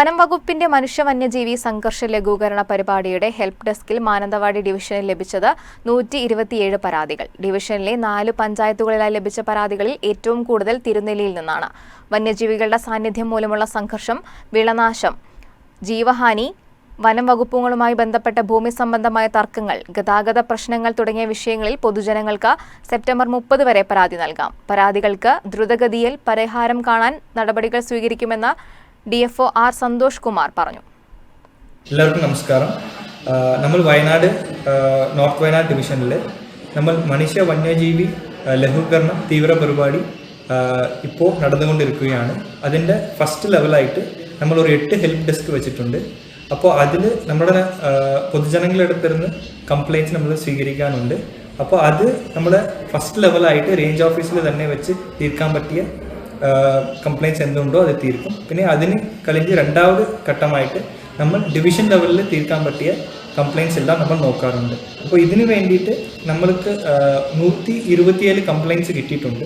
വനം വകുപ്പിന്റെ മനുഷ്യ വന്യജീവി സംഘർഷ ലഘൂകരണ പരിപാടിയുടെ ഹെൽപ്പ് ഡെസ്കിൽ മാനന്തവാടി ഡിവിഷനിൽ ലഭിച്ചത് നൂറ്റി ഇരുപത്തിയേഴ് പരാതികൾ. ഡിവിഷനിലെ നാല് പഞ്ചായത്തുകളിലായി ലഭിച്ച പരാതികളിൽ ഏറ്റവും കൂടുതൽ തിരുനെല്ലിയിൽ നിന്നാണ്. വന്യജീവികളുടെ സാന്നിധ്യം മൂലമുള്ള സംഘർഷം വിളനാശം ജീവഹാനി വനം വകുപ്പുകളുമായി ബന്ധപ്പെട്ട ഭൂമി സംബന്ധമായ തർക്കങ്ങൾ ഗതാഗത പ്രശ്നങ്ങൾ തുടങ്ങിയ വിഷയങ്ങളിൽ പൊതുജനങ്ങൾക്ക് സെപ്റ്റംബർ മുപ്പത് വരെ പരാതി നൽകാം. പരാതികൾക്ക് ദ്രുതഗതിയിൽ പരിഹാരം കാണാൻ നടപടികൾ സ്വീകരിക്കുമെന്ന് D F R Santhosh Kumar പറഞ്ഞു. എല്ലാവർക്കും നമസ്കാരം. നമ്മൾ വയനാട് നോർത്ത് വയനാട് ഡിവിഷനിൽ നമ്മൾ മനുഷ്യ വന്യജീവി ലഘൂകരണ തീവ്ര പരിപാടി ഇപ്പോൾ നടന്നുകൊണ്ടിരിക്കുകയാണ്. അതിന്റെ ഫസ്റ്റ് ലെവലായിട്ട് നമ്മൾ ഒരു എട്ട് ഹെൽപ്പ് ഡെസ്ക് വെച്ചിട്ടുണ്ട്. അപ്പോൾ അതിൽ നമ്മുടെ പൊതുജനങ്ങളെടുത്തിരുന്ന് കംപ്ലയിന്റ്സ് നമ്മൾ സ്വീകരിക്കാനുണ്ട്. അപ്പോൾ അത് നമ്മൾ ഫസ്റ്റ് ലെവലായിട്ട് റേഞ്ച് ഓഫീസിൽ തന്നെ വെച്ച് തീർക്കാൻ പറ്റിയ കംപ്ലയിന്റ്സ് എന്തുണ്ടോ അത് തീർക്കും. പിന്നെ അതിന് കളിഞ്ഞ് രണ്ടാമത് ഘട്ടമായിട്ട് നമ്മൾ ഡിവിഷൻ ലെവലിൽ തീർക്കാൻ പറ്റിയ കംപ്ലയിൻസ് എല്ലാം നമ്മൾ നോക്കാറുണ്ട്. അപ്പോൾ ഇതിന് വേണ്ടിയിട്ട് നമ്മൾക്ക് നൂറ്റി ഇരുപത്തിയേഴ് കംപ്ലയിൻസ് കിട്ടിയിട്ടുണ്ട്.